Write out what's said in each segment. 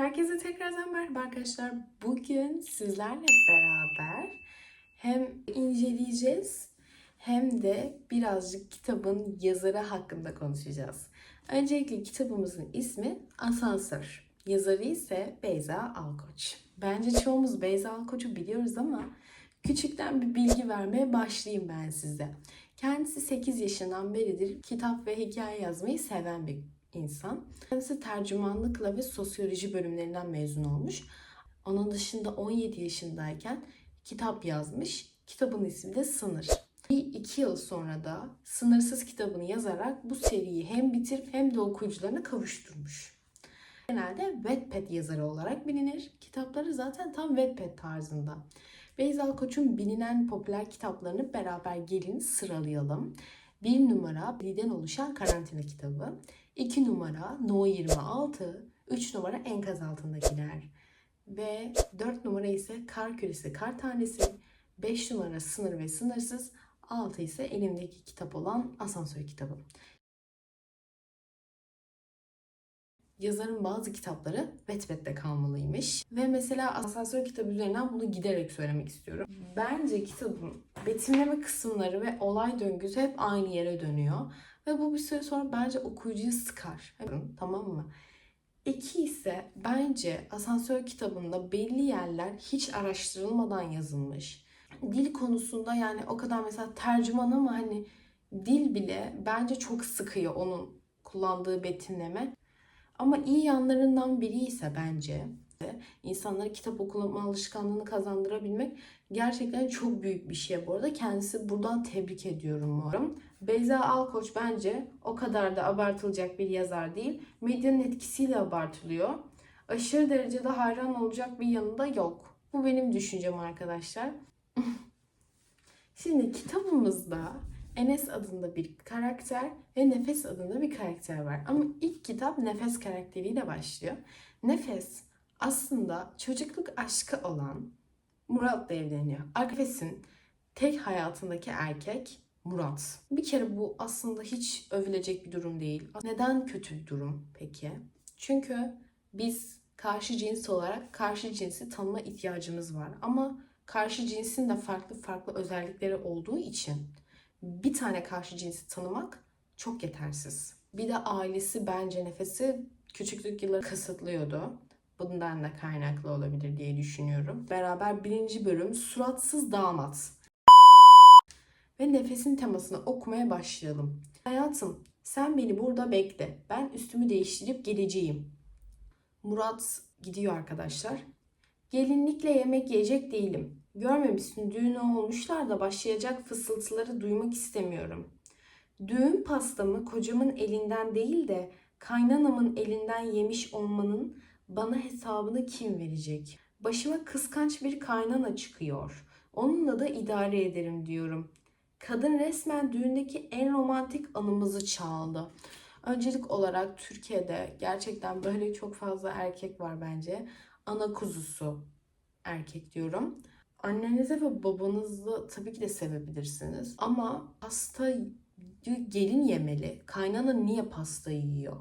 Herkese tekrardan merhaba arkadaşlar. Bugün sizlerle beraber hem inceleyeceğiz hem de birazcık kitabın yazarı hakkında konuşacağız. Öncelikle kitabımızın ismi Asansör. Yazarı ise Beyza Alkoç. Bence çoğumuz Beyza Alkoç'u biliyoruz ama küçükten bir bilgi vermeye başlayayım ben size. Kendisi 8 yaşından beridir kitap ve hikaye yazmayı seven bir insan. Kendisi tercümanlıkla ve sosyoloji bölümlerinden mezun olmuş. Onun dışında 17 yaşındayken kitap yazmış. Kitabın ismi de Sınır. Bir iki yıl sonra da Sınırsız kitabını yazarak bu seriyi hem bitirip hem de okuyucularına kavuşturmuş. Genelde Wattpad yazarı olarak bilinir. Kitapları zaten tam Wattpad tarzında. Beyza Koç'un bilinen popüler kitaplarını beraber gelin sıralayalım. Bir numara Liden oluşan karantina kitabı. 2 numara No 26, 3 numara Enkaz altındakiler ve 4 numara ise Kar Küresi Kar Tanesi, 5 numara Sınır ve Sınırsız, 6 ise elimdeki kitap olan Asansör kitabı. Yazarın bazı kitapları Wattpad'de kalmalıymış. Ve mesela Asansör kitabı üzerinden bunu giderek söylemek istiyorum. Bence kitabın betimleme kısımları ve olay döngüsü hep aynı yere dönüyor. Ve bu bir süre sonra bence okuyucuyu sıkar. Tamam mı? İki ise bence asansör kitabında belli yerler hiç araştırılmadan yazılmış. Dil konusunda yani o kadar mesela tercüman ama hani dil bile bence çok sıkıyor onun kullandığı betimleme. Ama iyi yanlarından biri ise bence insanlara kitap okuma alışkanlığını kazandırabilmek gerçekten çok büyük bir şey bu arada. Kendisi buradan tebrik ediyorum umarım. Beyza Alkoç bence o kadar da abartılacak bir yazar değil. Medyanın etkisiyle abartılıyor. Aşırı derecede hayran olacak bir yanı da yok. Bu benim düşüncem arkadaşlar. Şimdi kitabımızda Enes adında bir karakter ve Nefes adında bir karakter var. Ama ilk kitap Nefes karakteriyle başlıyor. Nefes aslında çocukluk aşkı olan Murat'la evleniyor. Nefes'in tek hayatındaki erkek Murat. Bir kere bu aslında hiç övülecek bir durum değil. Neden kötü bir durum peki? Çünkü biz karşı cins olarak karşı cinsi tanıma ihtiyacımız var. Ama karşı cinsin de farklı farklı özellikleri olduğu için bir tane karşı cinsi tanımak çok yetersiz. Bir de ailesi bence nefesi küçüklük yılları kısıtlıyordu. Bundan da kaynaklı olabilir diye düşünüyorum. Beraber birinci bölüm Suratsız Damat. Ve nefesin temasını okumaya başlayalım. Hayatım, sen beni burada bekle. Ben üstümü değiştirip geleceğim. Murat gidiyor arkadaşlar. Gelinlikle yemek yiyecek değilim. Görmemişsin düğün olmuşlar da başlayacak fısıltıları duymak istemiyorum. Düğün pastamı kocamın elinden değil de kaynanamın elinden yemiş olmanın bana hesabını kim verecek? Başıma kıskanç bir kaynana çıkıyor. Onunla da idare ederim diyorum. Kadın resmen düğündeki en romantik anımızı çaldı. Öncelik olarak Türkiye'de gerçekten böyle çok fazla erkek var bence. Ana kuzusu erkek diyorum. Annenize ve babanızı tabii ki de sevebilirsiniz. Ama pasta gelin yemeli. Kaynana niye pasta yiyor?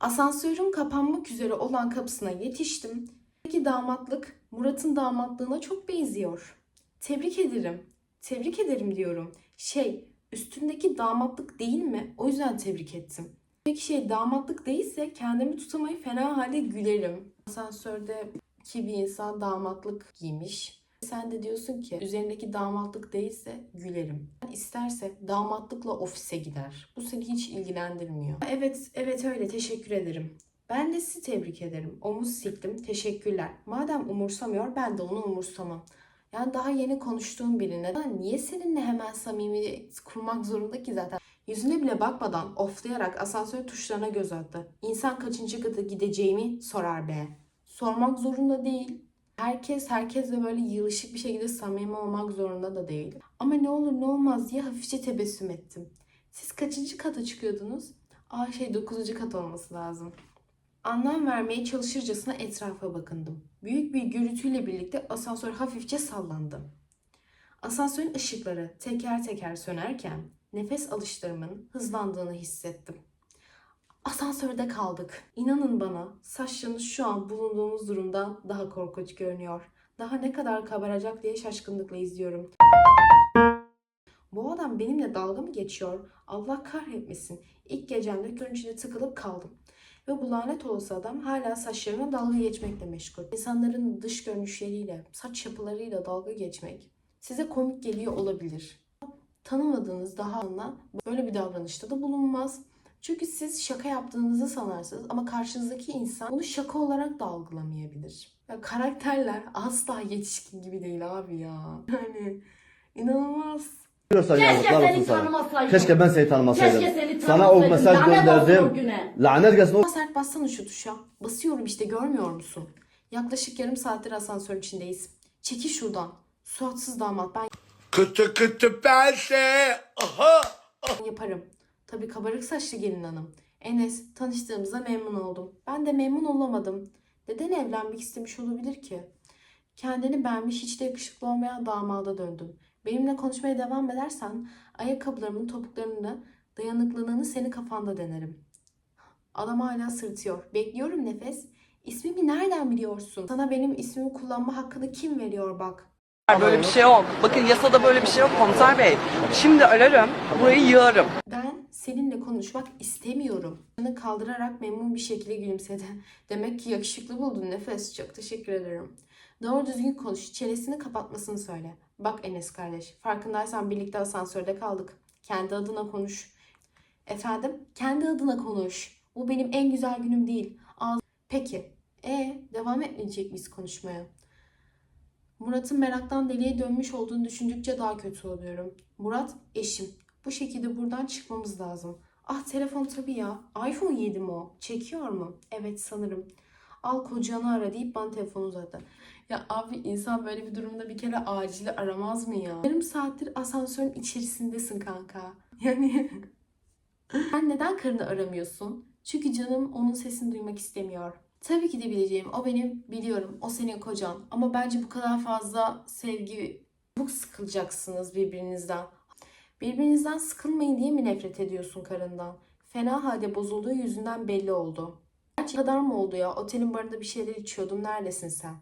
Asansörün kapanmak üzere olan kapısına yetiştim. Peki damatlık Murat'ın damatlığına çok benziyor. Tebrik ederim. Tebrik ederim diyorum. Şey, üstündeki damatlık değil mi? O yüzden tebrik ettim. Peki şey damatlık değilse kendimi tutamayı fena halde gülerim. Asansörde ki bir insan damatlık giymiş. Sen de diyorsun ki üzerindeki damatlık değilse gülerim. İsterse damatlıkla ofise gider. Bu seni hiç ilgilendirmiyor. Evet, evet öyle teşekkür ederim. Ben de sizi tebrik ederim. Omuz siktim. Teşekkürler. Madem umursamıyor ben de onu umursamam. Yani daha yeni konuştuğum birine niye seninle hemen samimi kurmak zorunda ki zaten? Yüzüne bile bakmadan oflayarak asansör tuşlarına göz attı. İnsan kaçıncı kata gideceğimi sorar be. Sormak zorunda değil. Herkes herkesle böyle yılışık bir şekilde samimi olmak zorunda da değil. Ama ne olur ne olmaz diye hafifçe tebessüm ettim. Siz kaçıncı kata çıkıyordunuz? Aa şey dokuzuncu kat olması lazım. Anlam vermeye çalışırcasına etrafa bakındım. Büyük bir gürültüyle birlikte asansör hafifçe sallandı. Asansörün ışıkları teker teker sönerken nefes alışlarımın hızlandığını hissettim. Asansörde kaldık. İnanın bana saçlarınız şu an bulunduğumuz durumdan daha korkunç görünüyor. Daha ne kadar kabaracak diye şaşkınlıkla izliyorum. Bu adam benimle dalga mı geçiyor? Allah kahretmesin. İlk gecemde körün içine tıkılıp kaldım. Ve bu lanet olası adam hala saçlarına dalga geçmekle meşgul. İnsanların dış görünüşleriyle, saç yapılarıyla dalga geçmek size komik geliyor olabilir. Tanımadığınız daha anla böyle bir davranışta da bulunmaz. Çünkü siz şaka yaptığınızı sanarsınız ama karşınızdaki insan bunu şaka olarak da algılamayabilir. Ya karakterler asla yetişkin gibi değil abi ya. Yani inanılmaz. Keşke yazıklar olsun sana. tanımasaydım. Keşke ben seni tanımasaydım. Keşke seni Sana o tanımasaydım. mesaj Lanet olsun o gönderdim. güne. Lanet gelsin o sert bassana şu tuşa. Basıyorum işte görmüyor musun? Yaklaşık yarım saattir asansörün içindeyiz. Çekil şuradan. Suratsız damat ben Kıtı kıtı pense. Aha. yaparım. Tabii kabarık saçlı gelin hanım. Enes tanıştığımıza memnun oldum. Ben de memnun olamadım. Neden evlenmek istemiş olabilir ki? Kendini beğenmiş hiç de yakışıklı olmayan damada döndüm. Benimle konuşmaya devam edersen ayakkabılarımın topuklarını dayanıklılığını seni kafanda denerim. Adam hala sırıtıyor. Bekliyorum nefes. İsmimi nereden biliyorsun? Sana benim ismimi kullanma hakkını kim veriyor bak. Böyle bir şey yok. Bakın yasada böyle bir şey yok komiser bey. Şimdi ararım, burayı yığarım. Seninle konuşmak istemiyorum. Yanı kaldırarak memnun bir şekilde gülümsedi. Demek ki yakışıklı buldun Nefes. Çok teşekkür ederim. Doğru düzgün konuş. Çenesini kapatmasını söyle. Bak Enes kardeş. Farkındaysan birlikte asansörde kaldık. Kendi adına konuş. Efendim? Kendi adına konuş. Bu benim en güzel günüm değil. Ağz... Peki. E devam etmeyecek miyiz konuşmaya? Murat'ın meraktan deliye dönmüş olduğunu düşündükçe daha kötü oluyorum. Murat eşim. Bu şekilde buradan çıkmamız lazım. Ah telefon tabii ya. iPhone 7 mi o? Çekiyor mu? Evet sanırım. Al kocanı ara deyip bana telefonu uzattı. Ya abi insan böyle bir durumda bir kere acili aramaz mı ya? Yarım saattir asansörün içerisindesin kanka. Yani sen neden karını aramıyorsun? Çünkü canım onun sesini duymak istemiyor. Tabii ki de bileceğim. O benim biliyorum. O senin kocan. Ama bence bu kadar fazla sevgi çok sıkılacaksınız birbirinizden. Birbirinizden sıkılmayın diye mi nefret ediyorsun karından? Fena halde bozulduğu yüzünden belli oldu. Gerçi kadar mı oldu ya? Otelin barında bir şeyler içiyordum. Neredesin sen?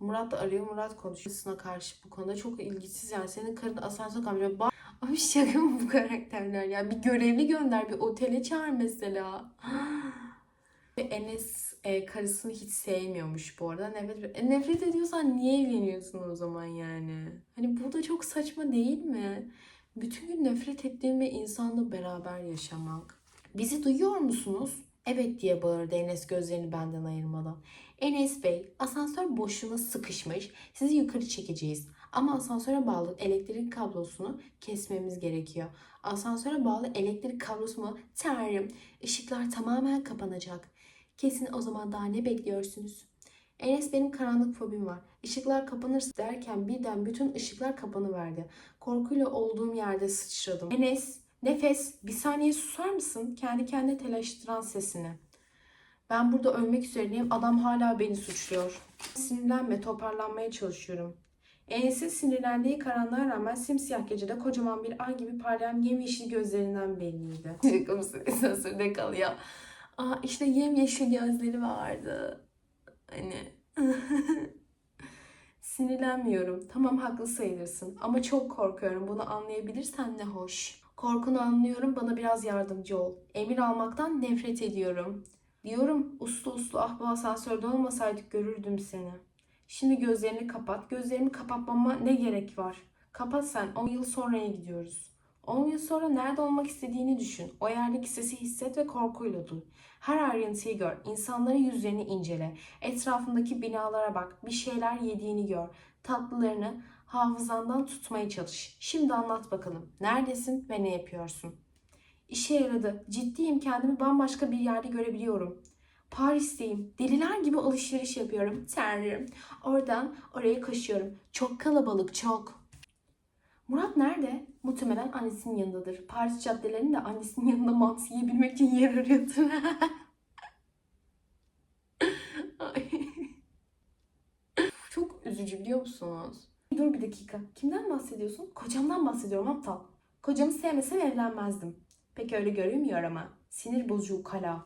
Murat da arıyor. Murat konuşuyor. Sana karşı bu konuda çok ilgisiz yani. Senin karın asansör kamera. Ba- Abi şaka mı bu karakterler ya? Bir görevli gönder. Bir otele çağır mesela. Enes e, karısını hiç sevmiyormuş bu arada. Nefret, e, nefret ediyorsan niye evleniyorsun o zaman yani? Hani bu da çok saçma değil mi? Bütün gün nefret ettiğim bir insanla beraber yaşamak. Bizi duyuyor musunuz? Evet diye bağırdı Enes gözlerini benden ayırmadan. Enes Bey, asansör boşluğuna sıkışmış. Sizi yukarı çekeceğiz. Ama asansöre bağlı elektrik kablosunu kesmemiz gerekiyor. Asansöre bağlı elektrik kablosu mu? Tanrım, ışıklar tamamen kapanacak. Kesin o zaman daha ne bekliyorsunuz? Enes benim karanlık fobim var. Işıklar kapanırsa derken birden bütün ışıklar kapanıverdi. Korkuyla olduğum yerde sıçradım. Enes, nefes, bir saniye susar mısın? Kendi kendine telaştıran sesini. Ben burada ölmek üzereyim. Adam hala beni suçluyor. Sinirlenme, toparlanmaya çalışıyorum. Enes'in sinirlendiği karanlığa rağmen simsiyah gecede kocaman bir ay gibi parlayan yemyeşil gözlerinden belliydi. Asansörde kalıyor. Aa işte yemyeşil gözleri vardı. Hani sinirlenmiyorum. Tamam haklı sayılırsın ama çok korkuyorum. Bunu anlayabilirsen ne hoş. Korkunu anlıyorum. Bana biraz yardımcı ol. Emir almaktan nefret ediyorum. Diyorum uslu uslu ah bu asansörde olmasaydık görürdüm seni. Şimdi gözlerini kapat. Gözlerimi kapatmama ne gerek var? Kapat sen. 10 yıl sonraya gidiyoruz. 10 yıl sonra nerede olmak istediğini düşün. O yerdeki sesi hisset ve korkuyla duy. Her ayrıntıyı gör. İnsanların yüzlerini incele. Etrafındaki binalara bak. Bir şeyler yediğini gör. Tatlılarını hafızandan tutmaya çalış. Şimdi anlat bakalım. Neredesin ve ne yapıyorsun? İşe yaradı. Ciddiyim. Kendimi bambaşka bir yerde görebiliyorum. Paris'teyim. Deliler gibi alışveriş yapıyorum. Tanrım. Oradan oraya koşuyorum. Çok kalabalık, çok. Murat nerede? Muhtemelen annesinin yanındadır. Paris caddelerinde annesinin yanında mantı yiyebilmek için yer arıyordur. Çok üzücü biliyor musunuz? Dur bir dakika. Kimden bahsediyorsun? Kocamdan bahsediyorum aptal. Kocamı sevmesem evlenmezdim. Pek öyle görünmüyor ama. Sinir bozucu ukala.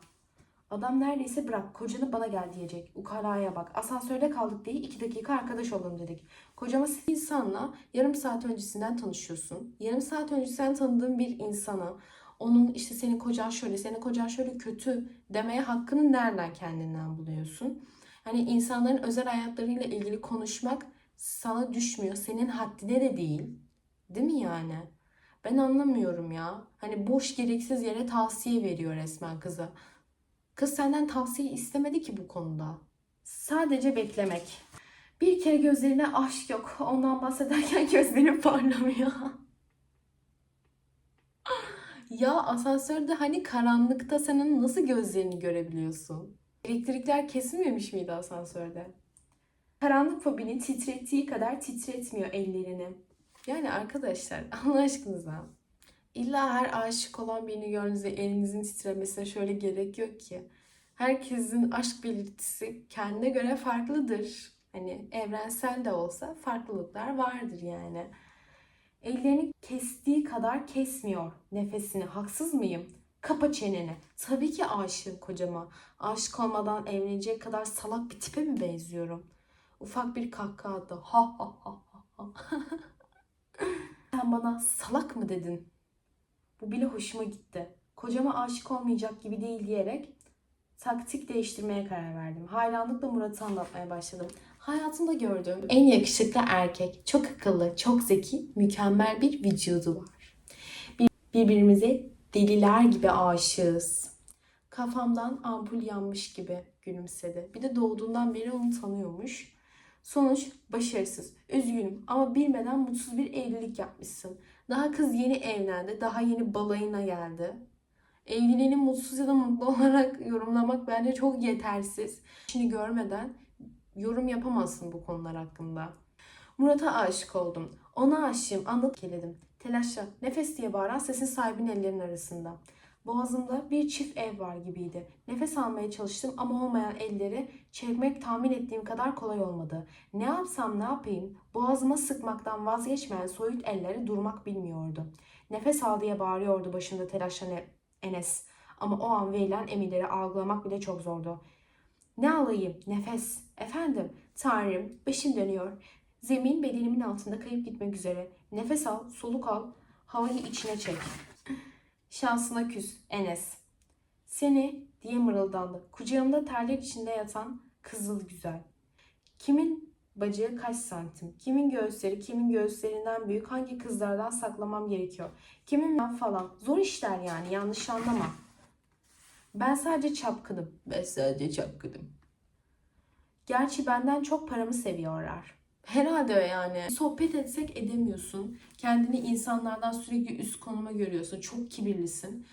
Adam neredeyse bırak kocanı bana gel diyecek. Ukalaya bak. Asansörde kaldık diye iki dakika arkadaş olalım dedik. Kocama insanla yarım saat öncesinden tanışıyorsun. Yarım saat öncesinden tanıdığın bir insana onun işte senin kocan şöyle, senin kocan şöyle kötü demeye hakkını nereden kendinden buluyorsun? Hani insanların özel hayatlarıyla ilgili konuşmak sana düşmüyor. Senin haddine de değil. Değil mi yani? Ben anlamıyorum ya. Hani boş gereksiz yere tavsiye veriyor resmen kıza. Kız senden tavsiye istemedi ki bu konuda. Sadece beklemek. Bir kere gözlerine aşk yok. Ondan bahsederken gözlerim parlamıyor. ya asansörde hani karanlıkta senin nasıl gözlerini görebiliyorsun? Elektrikler kesilmemiş miydi asansörde? Karanlık fobini titrettiği kadar titretmiyor ellerini. Yani arkadaşlar Allah aşkınıza illa her aşık olan birini gördüğünüzde elinizin titremesine şöyle gerek yok ki. Herkesin aşk belirtisi kendine göre farklıdır. Hani evrensel de olsa farklılıklar vardır yani. Ellerini kestiği kadar kesmiyor nefesini. Haksız mıyım? Kapa çeneni. Tabii ki aşığım kocama. Aşık olmadan evlenecek kadar salak bir tipe mi benziyorum? Ufak bir kahkaha attı. Ha ha ha ha ha. Sen bana salak mı dedin? Bu bile hoşuma gitti. Kocama aşık olmayacak gibi değil diyerek taktik değiştirmeye karar verdim. Hayranlıkla Murat'ı anlatmaya başladım. Hayatımda gördüğüm en yakışıklı erkek, çok akıllı, çok zeki, mükemmel bir vücudu var. Bir- Birbirimize deliler gibi aşığız. Kafamdan ampul yanmış gibi gülümsedi. Bir de doğduğundan beri onu tanıyormuş. Sonuç başarısız. Üzgünüm ama bilmeden mutsuz bir evlilik yapmışsın. Daha kız yeni evlendi. Daha yeni balayına geldi. Evliliğini mutsuz ya da mutlu olarak yorumlamak bence çok yetersiz. Şimdi görmeden yorum yapamazsın bu konular hakkında. Murat'a aşık oldum. Ona aşığım. Anlat keledim. Telaşla nefes diye bağıran sesin sahibinin ellerinin arasında. Boğazımda bir çift ev var gibiydi. Nefes almaya çalıştım ama olmayan elleri çekmek tahmin ettiğim kadar kolay olmadı. Ne yapsam ne yapayım? Boğazıma sıkmaktan vazgeçmeyen soyut elleri durmak bilmiyordu. Nefes al diye bağırıyordu başında telaşla Ne- Enes. Ama o an verilen emirleri algılamak bile çok zordu. Ne alayım? Nefes. Efendim, Tanrım, başım dönüyor. Zemin bedenimin altında kayıp gitmek üzere. Nefes al, soluk al, havayı içine çek. Şansına küs, Enes. Seni diye mırıldandı. Kucağımda terlik içinde yatan kızıl güzel. Kimin bacağı kaç santim? Kimin göğüsleri kimin göğüslerinden büyük? Hangi kızlardan saklamam gerekiyor? Kimin ben falan. Zor işler yani yanlış anlama. Ben sadece çapkınım. Ben sadece çapkınım. Gerçi benden çok paramı seviyorlar. Herhalde yani. Sohbet etsek edemiyorsun. Kendini insanlardan sürekli üst konuma görüyorsun. Çok kibirlisin.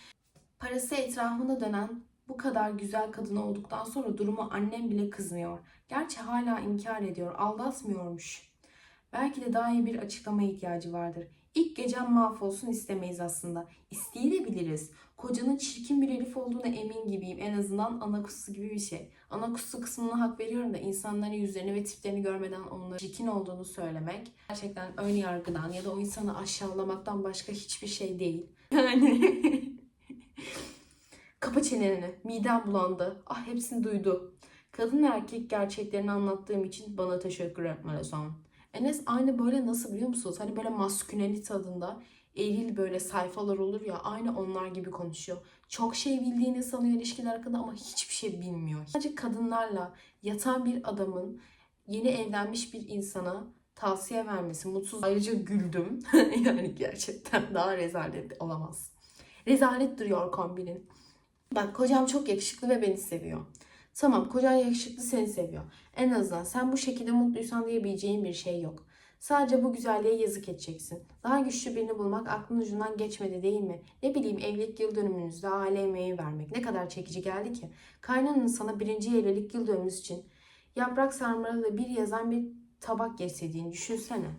Parası etrafında dönen bu kadar güzel kadın olduktan sonra durumu annem bile kızmıyor. Gerçi hala inkar ediyor. Aldatmıyormuş. Belki de daha iyi bir açıklamaya ihtiyacı vardır. İlk gecem mahvolsun istemeyiz aslında. İsteyebiliriz. Kocanın çirkin bir herif olduğuna emin gibiyim. En azından ana kutusu gibi bir şey. Ana kutusu kısmına hak veriyorum da insanların yüzlerini ve tiplerini görmeden onların çirkin olduğunu söylemek gerçekten ön yargıdan ya da o insanı aşağılamaktan başka hiçbir şey değil. Yani Kapa çeneni. Midem bulandı. Ah hepsini duydu. Kadın erkek gerçeklerini anlattığım için bana teşekkür etmelisin. Enes aynı böyle nasıl biliyor musunuz? Hani böyle maskülenite adında eril böyle sayfalar olur ya aynı onlar gibi konuşuyor. Çok şey bildiğini sanıyor ilişkiler hakkında ama hiçbir şey bilmiyor. Sadece kadınlarla yatan bir adamın yeni evlenmiş bir insana tavsiye vermesi mutsuz. Ayrıca güldüm. yani gerçekten daha rezalet olamaz. Rezalet duruyor kombinin. Bak kocam çok yakışıklı ve beni seviyor. Tamam kocan yakışıklı seni seviyor. En azından sen bu şekilde mutluysan diyebileceğin bir şey yok. Sadece bu güzelliğe yazık edeceksin. Daha güçlü birini bulmak aklın ucundan geçmedi değil mi? Ne bileyim evlilik yıl dönümünüzde aile yemeği vermek ne kadar çekici geldi ki. Kaynanın sana birinci evlilik yıl dönümümüz için yaprak sarmalı bir yazan bir tabak getirdiğini düşünsene.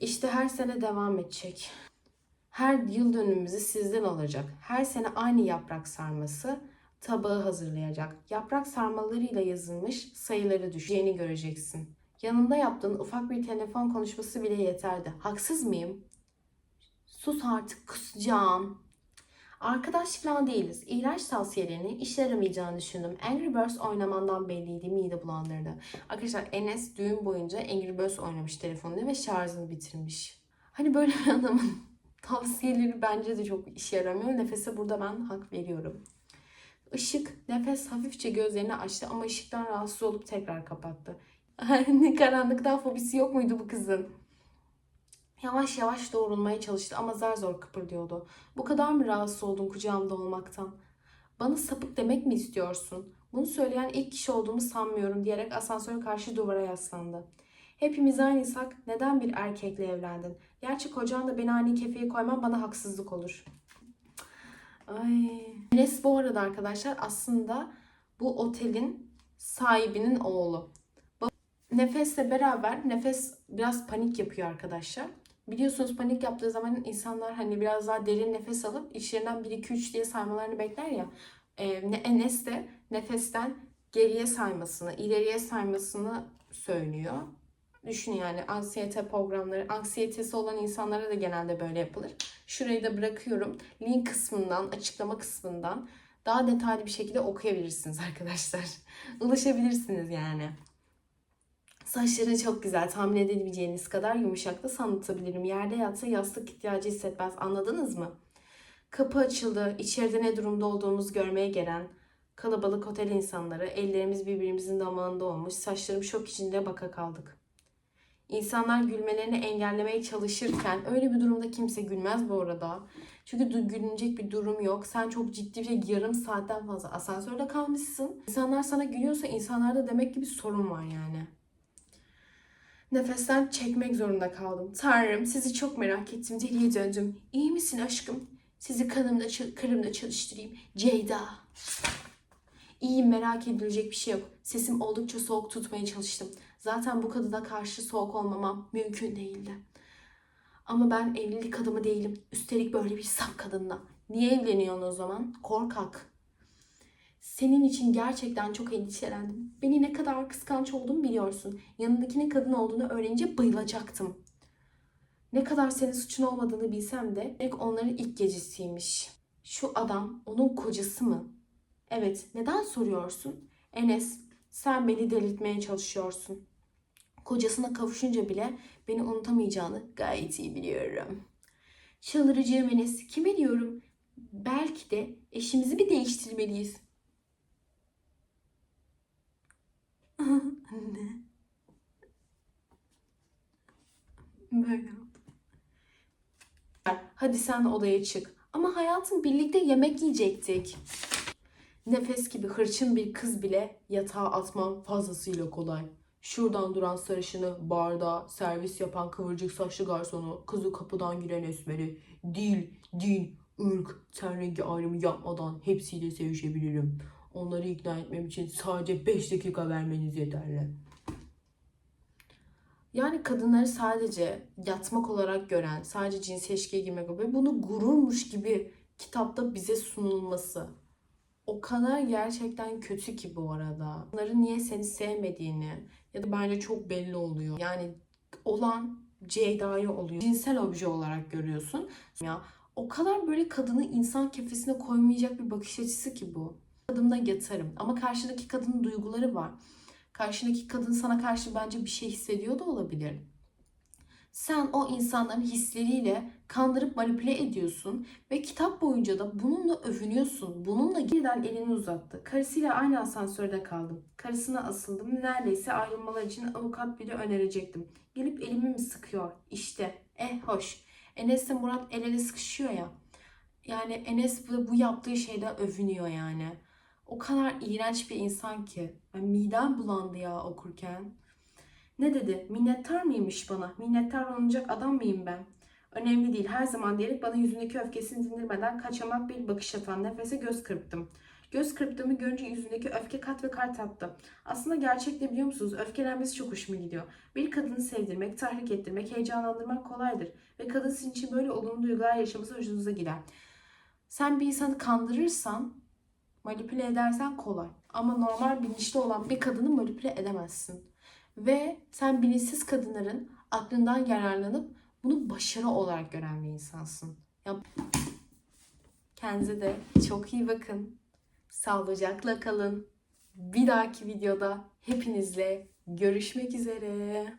İşte her sene devam edecek. Her yıl dönümümüzü sizden alacak. Her sene aynı yaprak sarması tabağı hazırlayacak. Yaprak sarmalarıyla yazılmış sayıları düşeceğini göreceksin. Yanında yaptığın ufak bir telefon konuşması bile yeterdi. Haksız mıyım? Sus artık kusacağım. Arkadaş falan değiliz. İğrenç tavsiyelerini işe yaramayacağını düşündüm. Angry Birds oynamandan belliydi. Mide bulandırdı. Arkadaşlar Enes düğün boyunca Angry Birds oynamış telefonunda ve şarjını bitirmiş. Hani böyle bir adamın tavsiyeleri bence de çok işe yaramıyor. Nefese burada ben hak veriyorum. Işık, nefes hafifçe gözlerini açtı ama ışıktan rahatsız olup tekrar kapattı. Karanlıktan fobisi yok muydu bu kızın? Yavaş yavaş doğrulmaya çalıştı ama zar zor kıpırdıyordu. Bu kadar mı rahatsız oldun kucağımda olmaktan? Bana sapık demek mi istiyorsun? Bunu söyleyen ilk kişi olduğumu sanmıyorum diyerek asansöre karşı duvara yaslandı. Hepimiz aynıysak neden bir erkekle evlendin? Gerçi kocan da beni aynı kefeye koyman bana haksızlık olur. Ay. Enes bu arada arkadaşlar aslında bu otelin sahibinin oğlu. Nefes'le beraber Nefes biraz panik yapıyor arkadaşlar. Biliyorsunuz panik yaptığı zaman insanlar hani biraz daha derin nefes alıp içlerinden 1 2 3 diye saymalarını bekler ya. Ne- Enes de nefesten geriye saymasını, ileriye saymasını söylüyor. Düşün yani anksiyete programları, anksiyetesi olan insanlara da genelde böyle yapılır. Şurayı da bırakıyorum. Link kısmından, açıklama kısmından daha detaylı bir şekilde okuyabilirsiniz arkadaşlar. Ulaşabilirsiniz yani. Saçları çok güzel. Tahmin edebileceğiniz kadar yumuşak da anlatabilirim. Yerde yatsa yastık ihtiyacı hissetmez. Anladınız mı? Kapı açıldı. İçeride ne durumda olduğumuzu görmeye gelen kalabalık otel insanları. Ellerimiz birbirimizin damağında olmuş. Saçlarım şok içinde baka kaldık. İnsanlar gülmelerini engellemeye çalışırken öyle bir durumda kimse gülmez bu arada. Çünkü gülünecek bir durum yok. Sen çok ciddi bir yarım saatten fazla asansörde kalmışsın. İnsanlar sana gülüyorsa insanlarda demek ki bir sorun var yani. Nefesten çekmek zorunda kaldım. Tanrım sizi çok merak ettim. Deliye döndüm. İyi misin aşkım? Sizi kanımda, karımda çalıştırayım. Ceyda. İyiyim merak edilecek bir şey yok. Sesim oldukça soğuk tutmaya çalıştım. Zaten bu kadına karşı soğuk olmamam mümkün değildi. Ama ben evlilik adamı değilim. Üstelik böyle bir saf kadınla. Niye evleniyorsun o zaman? Korkak. Senin için gerçekten çok endişelendim. Beni ne kadar kıskanç olduğumu biliyorsun. Yanındakinin kadın olduğunu öğrenince bayılacaktım. Ne kadar senin suçun olmadığını bilsem de ilk onların ilk gecesiymiş. Şu adam onun kocası mı? Evet, neden soruyorsun? Enes, sen beni delirtmeye çalışıyorsun. Kocasına kavuşunca bile beni unutamayacağını gayet iyi biliyorum. Çıldırıcığım Enes, kime diyorum? Belki de eşimizi bir değiştirmeliyiz. Anne. Böyle. Hadi sen odaya çık. Ama hayatım birlikte yemek yiyecektik. Nefes gibi hırçın bir kız bile yatağa atmam fazlasıyla kolay. Şuradan duran sarışını, barda, servis yapan kıvırcık saçlı garsonu, kızı kapıdan giren esmeri, dil, din, ırk, ten rengi ayrımı yapmadan hepsiyle sevişebilirim. Onları ikna etmem için sadece 5 dakika vermeniz yeterli. Yani kadınları sadece yatmak olarak gören, sadece cinsel ilişkiye girmek ve bunu gururmuş gibi kitapta bize sunulması o kadar gerçekten kötü ki bu arada. Bunların niye seni sevmediğini ya da bence çok belli oluyor. Yani olan Ceyda'yı oluyor. Cinsel obje olarak görüyorsun. Ya o kadar böyle kadını insan kefesine koymayacak bir bakış açısı ki bu. Kadında yatarım ama karşıdaki kadının duyguları var. Karşındaki kadın sana karşı bence bir şey hissediyor da olabilir. Sen o insanların hisleriyle kandırıp manipüle ediyorsun ve kitap boyunca da bununla övünüyorsun. Bununla yeniden elini uzattı. Karısıyla aynı asansörde kaldım. Karısına asıldım. Neredeyse ayrılmalar için avukat biri önerecektim. Gelip elimi mi sıkıyor? İşte. Eh hoş. Enes'le Murat el ele sıkışıyor ya. Yani Enes bu yaptığı şeyde övünüyor yani. O kadar iğrenç bir insan ki. Yani midem bulandı ya okurken. Ne dedi? Minnettar mıymış bana? Minnettar olunacak adam mıyım ben? Önemli değil her zaman diyerek bana yüzündeki öfkesini dindirmeden kaçamak bir bakış atan nefese göz kırptım. Göz kırptığımı görünce yüzündeki öfke kat ve kart attı. Aslında gerçekte biliyor musunuz öfkelenmesi çok hoşuma gidiyor. Bir kadını sevdirmek, tahrik ettirmek, heyecanlandırmak kolaydır. Ve kadın sizin için böyle olumlu duygular yaşaması hoşunuza gider. Sen bir insanı kandırırsan, manipüle edersen kolay. Ama normal bilinçli olan bir kadını manipüle edemezsin. Ve sen bilinçsiz kadınların aklından yararlanıp bunu başarı olarak gören bir insansın. Ya Kendinize de çok iyi bakın. Sağlıcakla kalın. Bir dahaki videoda hepinizle görüşmek üzere.